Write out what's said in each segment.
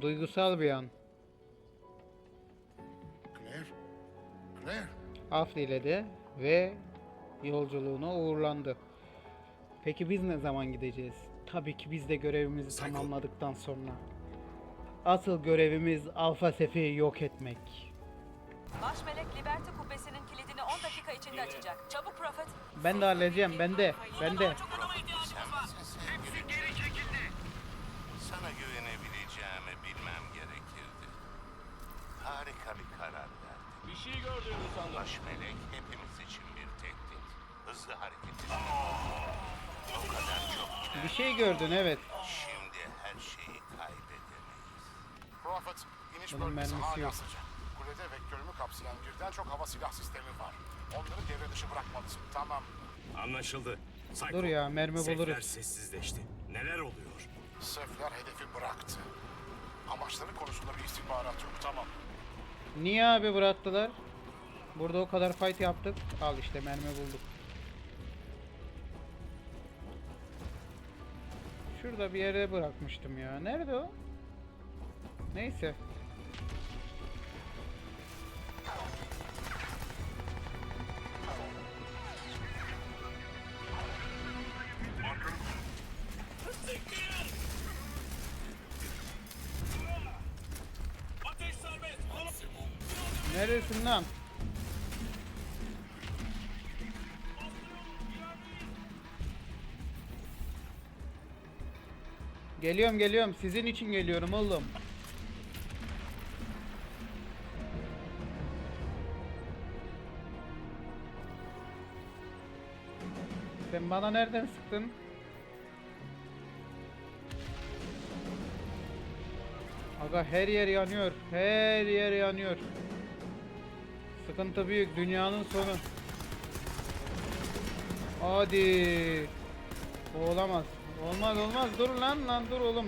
Duygusal bir an. Claire? Claire? Af diledi ve yolculuğuna uğurlandı. Peki biz ne zaman gideceğiz? Tabii ki biz de görevimizi Psycho. tamamladıktan sonra. Asıl görevimiz Alfa Sef'i yok etmek. Baş melek Liberty kubbesinin kilidini 10 dakika içinde açacak. Çabuk Prophet. Ben de halledeceğim, ben de, ben de. Şey gördüğünü sandım. Baş melek hepimiz için bir tehdit. Hızlı hareket etmek. O kadar çok Bir şey gördün evet. Şimdi her şeyi kaybedemeyiz. Prophet, iniş Bunun bölgesi mermisi hala yok. sıcak. Kulede vektörümü kapsayan birden çok hava silah sistemi var. Onları devre dışı bırakmalısın. Tamam. Anlaşıldı. Psycho. Dur ya, mermi Sefler buluruz. sessizleşti. Neler oluyor? Sefler hedefi bıraktı. Amaçları konusunda bir istihbarat yok. Tamam. Niye abi bıraktılar? Burada o kadar fight yaptık. Al işte mermi bulduk. Şurada bir yere bırakmıştım ya. Nerede o? Neyse. Lan? Geliyorum geliyorum. Sizin için geliyorum oğlum. Sen bana nereden sıktın? Aga her yer yanıyor. Her yer yanıyor. Sıkıntı büyük. Dünyanın sonu. Hadi. Bu olamaz. Olmaz olmaz. Dur lan lan dur oğlum.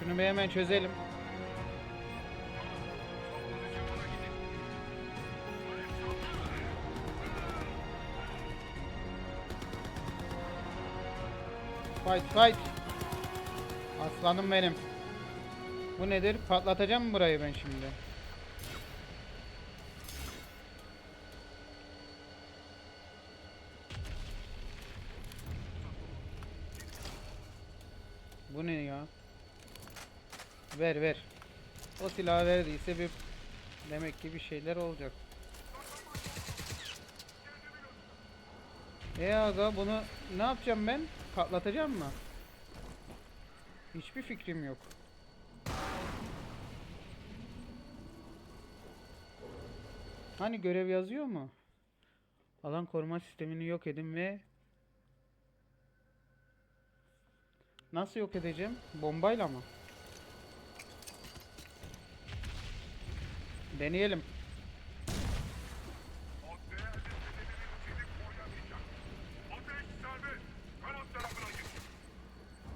Şunu bir hemen çözelim. Fight fight. Aslanım benim. Bu nedir? Patlatacağım burayı ben şimdi? Bu ne ya? Ver ver. O silahı verdiyse bir demek ki bir şeyler olacak. E aga bunu ne yapacağım ben? Patlatacağım mı? Hiçbir fikrim yok. Hani görev yazıyor mu? Alan koruma sistemini yok edin ve Nasıl yok edeceğim? Bombayla mı? Deneyelim.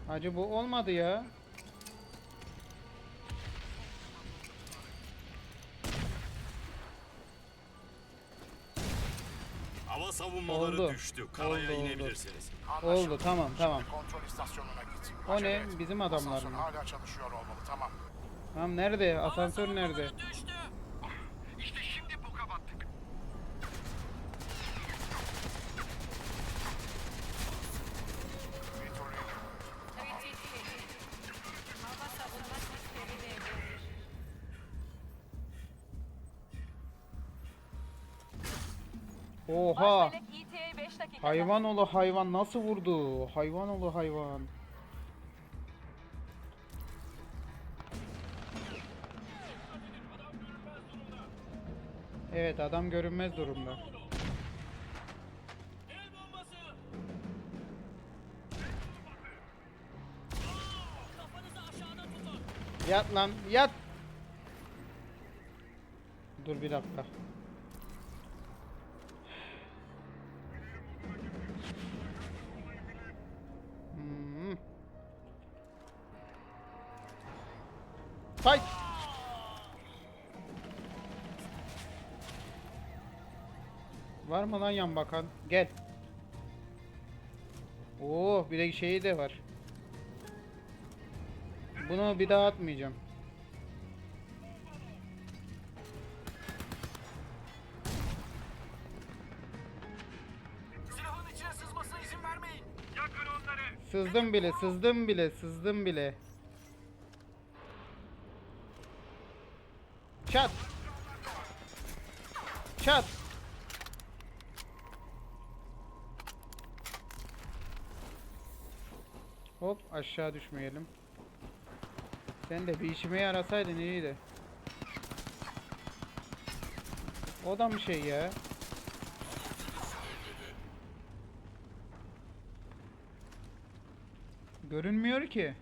Hacı bu olmadı ya. Hava savunmaları Oldu. düştü. Karaya Oldu, oldu. inebilirsiniz. Anlaşıldı. Oldu tamam tamam. Kontrol istasyonuna git. O Acele ne? et. Bizim adamlar Asansör mı? hala çalışıyor olmalı. Tamam. Tamam nerede? Asansör nerede? Düştü. Oha! Baş melek ETA 5 dakika. Hayvan oğlu hayvan nasıl vurdu? Hayvan oğlu hayvan. Evet adam görünmez durumda. Yat lan yat. Dur bir dakika. Fight. Var mı lan yan bakan? Gel. Oo bir de şeyi de var. Bunu bir daha atmayacağım. Silahın içine sızmasına izin vermeyin. Yakın onları. Sızdım bile, sızdım bile, sızdım bile. Çat. Çat. Hop aşağı düşmeyelim. Sen de bir işime yarasaydın iyiydi. O da mı şey ya? Görünmüyor ki.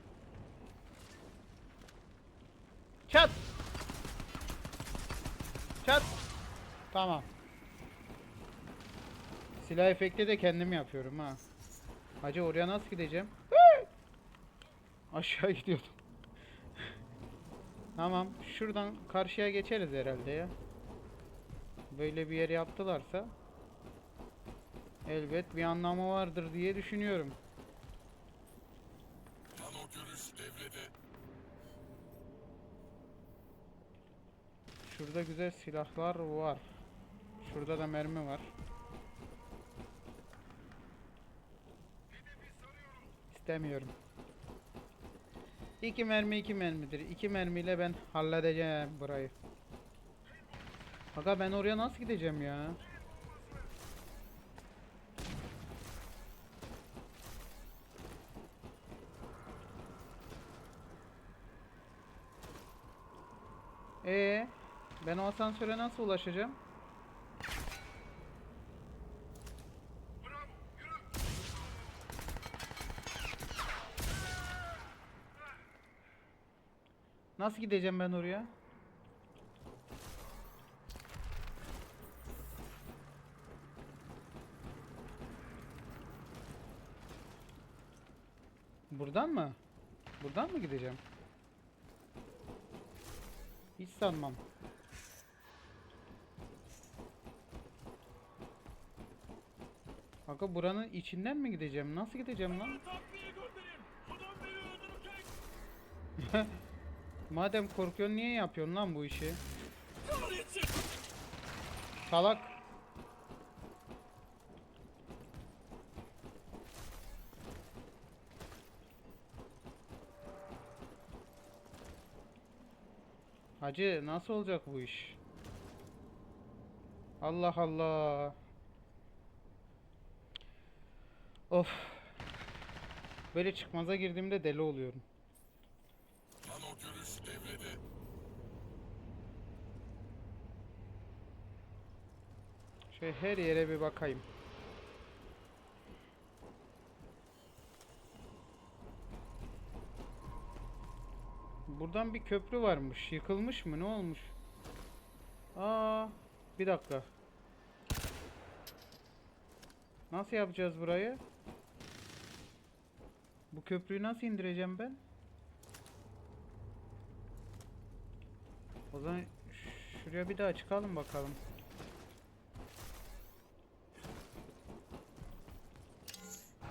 Çat. Çat. Tamam. Silah efekti de kendim yapıyorum ha. Hacı oraya nasıl gideceğim? Aşağı gidiyordum. tamam. Şuradan karşıya geçeriz herhalde ya. Böyle bir yer yaptılarsa elbet bir anlamı vardır diye düşünüyorum. Şurada güzel silahlar var. Şurada da mermi var. İstemiyorum. İki mermi iki mermidir. İki mermiyle ben halledeceğim burayı. Aga ben oraya nasıl gideceğim ya? Ee, ben o asansöre nasıl ulaşacağım? Nasıl gideceğim ben oraya? Buradan mı? Buradan mı gideceğim? Hiç sanmam. Aga buranın içinden mi gideceğim? Nasıl gideceğim lan? Madem korkuyorsun niye yapıyorsun lan bu işi? Salak. Hacı nasıl olacak bu iş? Allah Allah. Of. Böyle çıkmaza girdiğimde deli oluyorum. Şöyle her yere bir bakayım. Buradan bir köprü varmış. Yıkılmış mı? Ne olmuş? Aa, bir dakika. Nasıl yapacağız burayı? Bu köprüyü nasıl indireceğim ben? O zaman şuraya bir daha çıkalım bakalım.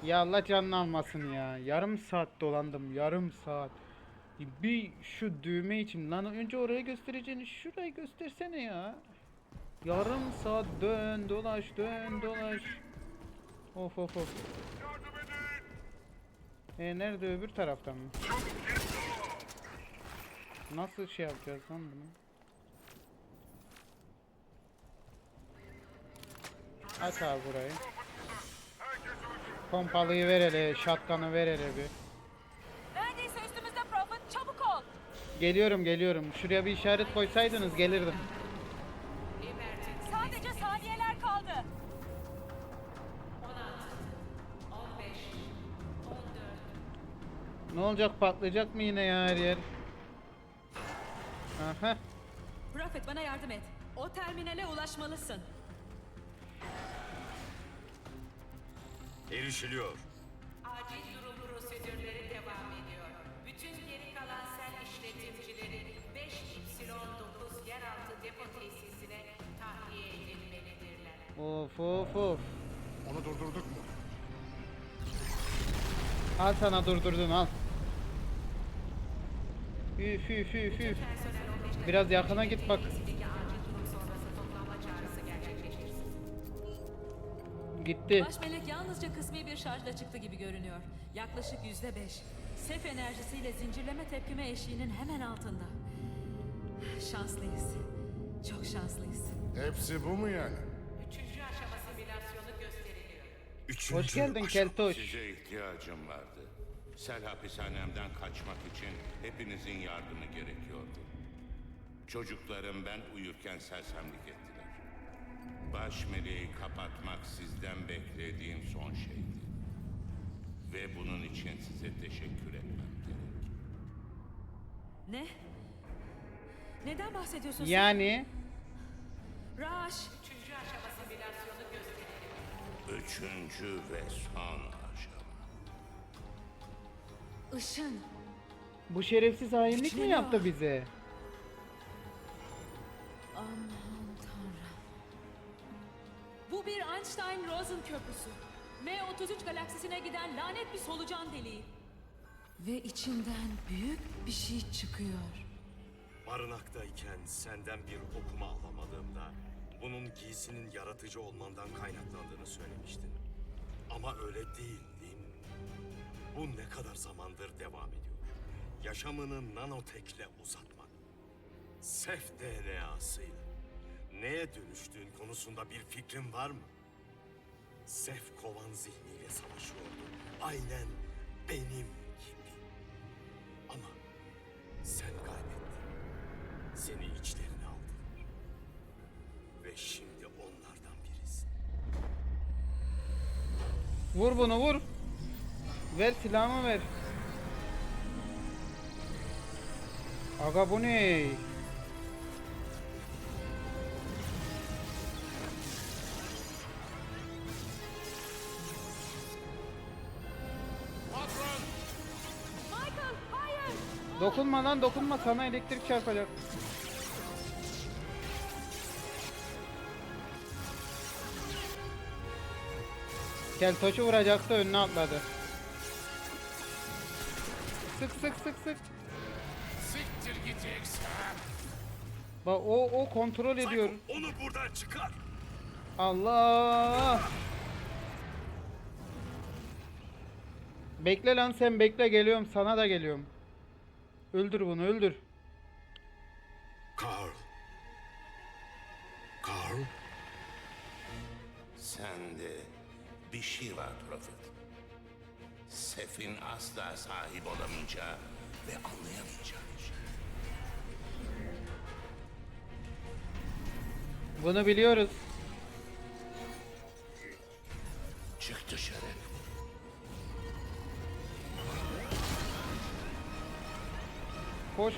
Ya Allah canını almasın ya. Yarım saat dolandım. Yarım saat. Bir şu düğme için lan önce orayı göstereceğini şurayı göstersene ya. Yarım saat dön dolaş dön dolaş. Of of of. E nerede öbür taraftan mı? Nasıl şey yapacağız lan bunu? Aç abi burayı. Pompalıyı ver hele, şatkanı ver hele bir. Neredeyse üstümüzde Prophet. Çabuk ol. Geliyorum geliyorum. Şuraya bir işaret koysaydınız gelirdim. Sadece saniyeler kaldı. Ne olacak patlayacak mı yine ya her yer? Aha. Prophet bana yardım et. O terminale ulaşmalısın. Erişiliyor. Acil durum prosedürleri devam ediyor. Bütün geri kalan sel işletimcileri 5Y9 yeraltı depo tesisine tahliye edilmelidirler. Of of of. Onu durdurduk mu? Al sana durdurdun al. Üf üf üf üf. Biraz yakına git bak. Gitti. Baş melek yalnızca kısmi bir şarjla çıktı gibi görünüyor. Yaklaşık yüzde beş. Sef enerjisiyle zincirleme tepkime eşiğinin hemen altında. Şanslıyız. Çok şanslıyız. Hepsi bu mu yani? Üçüncü aşama simülasyonu gösteriliyor. Üçüncü Hoş geldin aşama. Keltoş. Size ihtiyacım vardı. Sel hapishanemden kaçmak için hepinizin yardımı gerekiyordu. Çocuklarım ben uyurken sersemlik ettiler. Baş meleği kapatmak sizden beklediğim son şeydi. Ve bunun için size teşekkür etmem gerek. Ne? Neden bahsediyorsun Yani sen? Raş. Üçüncü aşama simülasyonu gösteriliyor. Üçüncü ve son aşama. Işın. bu şerefsiz hainlik mi yaptı bize? Aman. Bu bir Einstein-Rosen köprüsü. M33 galaksisine giden lanet bir solucan deliği. Ve içinden büyük bir şey çıkıyor. Barınaktayken senden bir okuma alamadığımda bunun giysinin yaratıcı olmandan kaynaklandığını söylemiştin. Ama öyle değil değil mi? Bu ne kadar zamandır devam ediyor. Yaşamını nanotekle uzatmak. Sef DNA'sıyla. Neye dönüştüğün konusunda bir fikrin var mı? Sef kovan zihniyle savaşıyordu. Aynen benim gibi. Ama sen kaybettin. Seni içlerine aldılar. Ve şimdi onlardan birisin. Vur bunu vur. Ver silahımı ver. Aga bu ne? Dokunma lan dokunma sana elektrik çarpacak. Gel toçu vuracaktı önüne atladı. Sık sık sık sık. Siktir git. Bak o o kontrol ediyor. Onu buradan çıkar. Allah! Bekle lan sen bekle geliyorum sana da geliyorum. Öldür bunu öldür. Carl. Carl. Sende bir şey var Profet. Sef'in asla sahip olamayacağı ve anlayamayacağı bir şey. Bunu biliyoruz.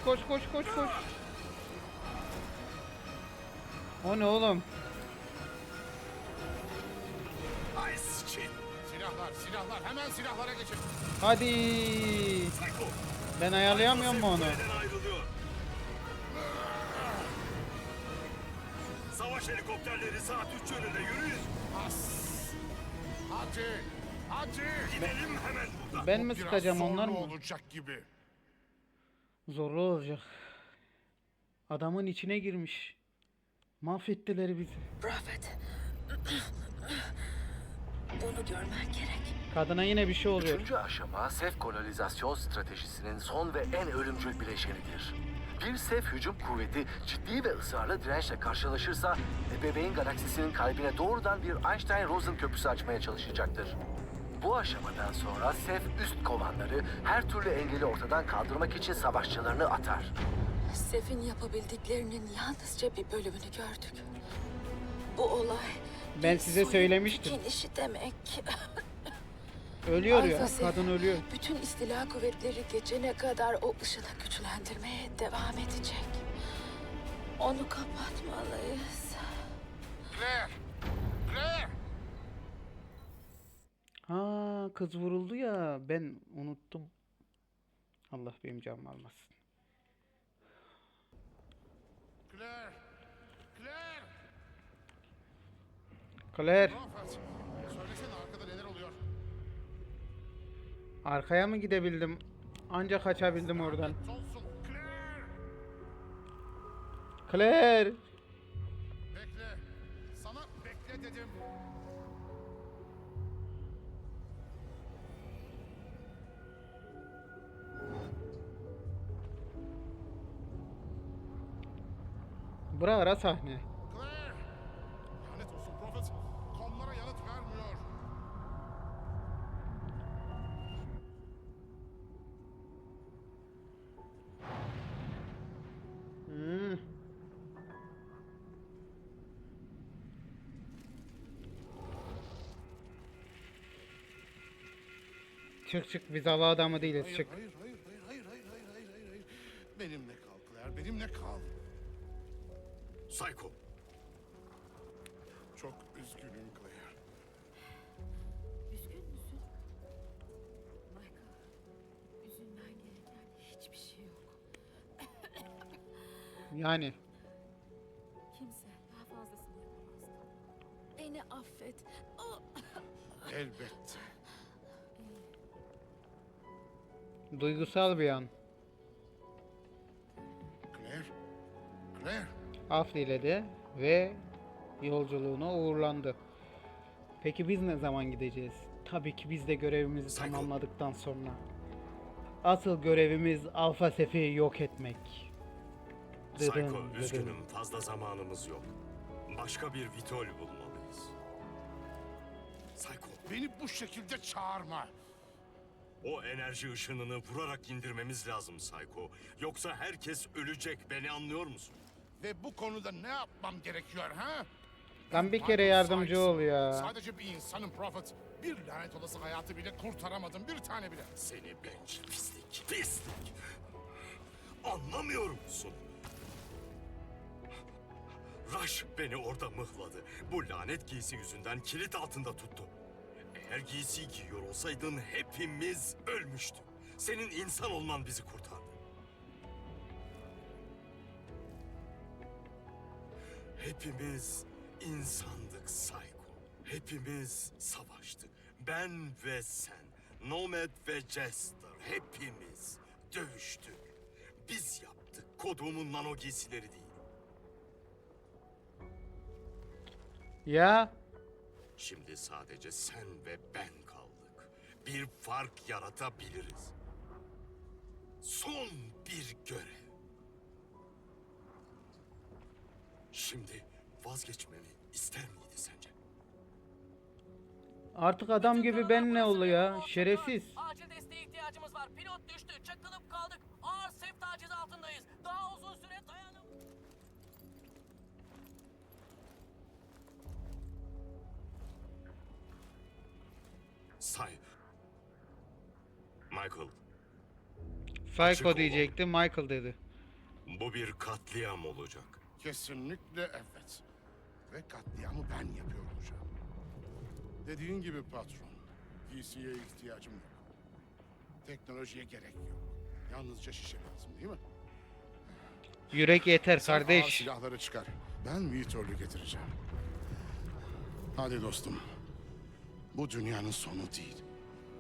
Koş koş koş koş. O ne oğlum? Ay sıçayım. Silahlar, silahlar. Hemen silahlara geçin. Hadi. Psycho. Ben ayarlayamıyorum mu onu? Ayrılıyor. Savaş helikopterleri saat 3 yönünde yürüyün. As. Hadi. Hadi. Gidelim hemen buradan. Ben mi Biraz sıkacağım onlar mı? olacak gibi. Zorlu olacak. Adamın içine girmiş. Mahvettiler bizi. Prophet. Bunu görmen gerek. Kadına yine bir şey oluyor. Üçüncü aşama sef kolonizasyon stratejisinin son ve en ölümcül bileşenidir. Bir sef hücum kuvveti ciddi ve ısrarlı dirençle karşılaşırsa ebeveyn galaksisinin kalbine doğrudan bir Einstein-Rosen köprüsü açmaya çalışacaktır. Bu aşamadan sonra sef üst kovanları her türlü engeli ortadan kaldırmak için savaşçılarını atar. Sef'in yapabildiklerinin yalnızca bir bölümünü gördük. Bu olay... Ben size soyun söylemiştim. tükenişi demek. Ölüyor ya. Alfa Sef, Kadın ölüyor. Bütün istila kuvvetleri geçene kadar o ışını güçlendirmeye devam edecek. Onu kapatmalıyız. Claire. Claire. Ha kız vuruldu ya. Ben unuttum. Allah benim canımı almasın. Claire. Claire. Claire. Söylesene arkada neler oluyor? Arkaya mı gidebildim? Ancak kaçabildim oradan. Claire! Bura ara sahne. Claire! Lanet olsun Prophet. Komlara yanıt vermiyor. Hmm. Çık çık biz hava adamı değiliz Hayır, çık. hayır, hayır, Yani Kimse daha fazlasını yapamaz. Beni affet. Oh, Elbette. duygusal bir an. Claire, Claire. Af diledi ve yolculuğuna uğurlandı. Peki biz ne zaman gideceğiz? Tabii ki biz de görevimizi Psycho. tamamladıktan sonra. Asıl görevimiz Alfa Sef'i yok etmek. Dıdın, Psycho dıdın. üzgünüm fazla zamanımız yok. Başka bir vitol bulmalıyız. Psycho Beni bu şekilde çağırma. o enerji ışınını vurarak indirmemiz lazım Psycho. Yoksa herkes ölecek beni anlıyor musun? Ve bu konuda ne yapmam gerekiyor ha? Lan bir kere yardımcı ol ya. Sadece bir insanın Prophet. Bir lanet olası hayatı bile kurtaramadım. Bir tane bile. Seni bencil pislik, pislik. Anlamıyor musun? Rush beni orada mıhladı. Bu lanet giysi yüzünden kilit altında tuttu. Eğer giysiyi giyiyor olsaydın hepimiz ölmüştük. Senin insan olman bizi kurtardı. Hepimiz insandık Psycho. Hepimiz savaştık. Ben ve sen. Nomad ve Jester. Hepimiz dövüştük. Biz yaptık. Kodumun nano giysileri değil. Ya Şimdi sadece sen ve ben kaldık. Bir fark yaratabiliriz. Son bir görev. Şimdi vazgeçmemi ister miydi sence? artık adam gibi ben ne oluyor? Şerefsiz. Michael, Psycho diyecekti Michael dedi. bu bir katliam olacak. Kesinlikle evet. Ve katliamı ben yapıyor olacağım. Dediğin gibi patron. Giysiye ihtiyacım yok. Teknolojiye gerek yok. Yalnızca şişe lazım değil mi? Yürek yeter Sen ağır kardeş. silahları çıkar. Ben Vitor'lu getireceğim. Hadi dostum. Bu dünyanın sonu değil.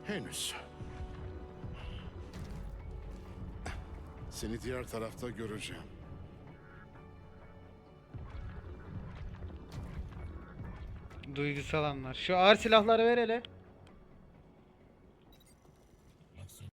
Henüz. Seni diğer tarafta göreceğim. Duygusal anlar. Şu ağır silahları ver hele.